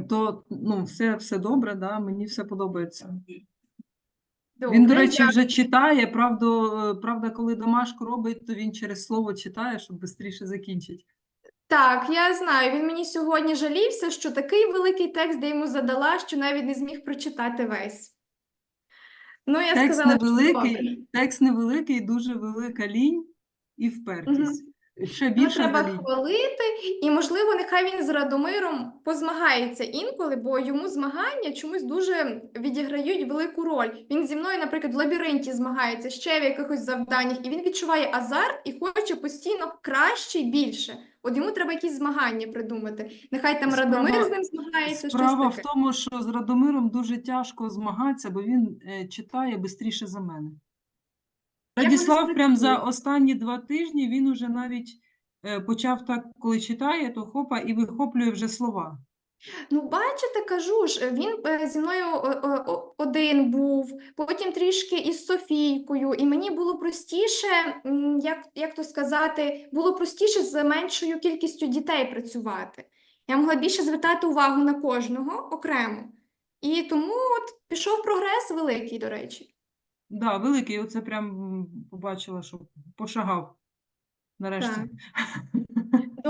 то ну, все, все добре, да, мені все подобається. Добре, Він, до речі, вже читає. Правда, правда, коли домашку робить, то він через слово читає, щоб швидше закінчити. Так, я знаю. Він мені сьогодні жалівся, що такий великий текст я йому задала, що навіть не зміг прочитати весь. Ну, я Текст сказала, що невеликий, текст невеликий, дуже велика лінь і впертість. Ще Його більше треба лінь. хвалити, і, можливо, нехай він з Радомиром позмагається інколи, бо йому змагання чомусь дуже відіграють велику роль. Він зі мною, наприклад, в лабіринті змагається, ще в якихось завданнях, і він відчуває азарт і хоче постійно краще і більше. От йому треба якісь змагання придумати. Нехай там Справа- Радомир з ним змагається, Справа щось в тому, що з Радомиром дуже тяжко змагатися, бо він е, читає швидше за мене. Як Радіслав прям за останні два тижні він уже навіть е, почав так, коли читає, то хопа і вихоплює вже слова. Ну, бачите, кажу ж, він е, зі мною о- один був, потім трішки із Софійкою, і мені було простіше, м, як, як то сказати, було простіше з меншою кількістю дітей працювати. Я могла більше звертати увагу на кожного окремо. І тому от пішов прогрес великий, до речі. Да, великий, оце прям побачила, що пошагав нарешті. Так.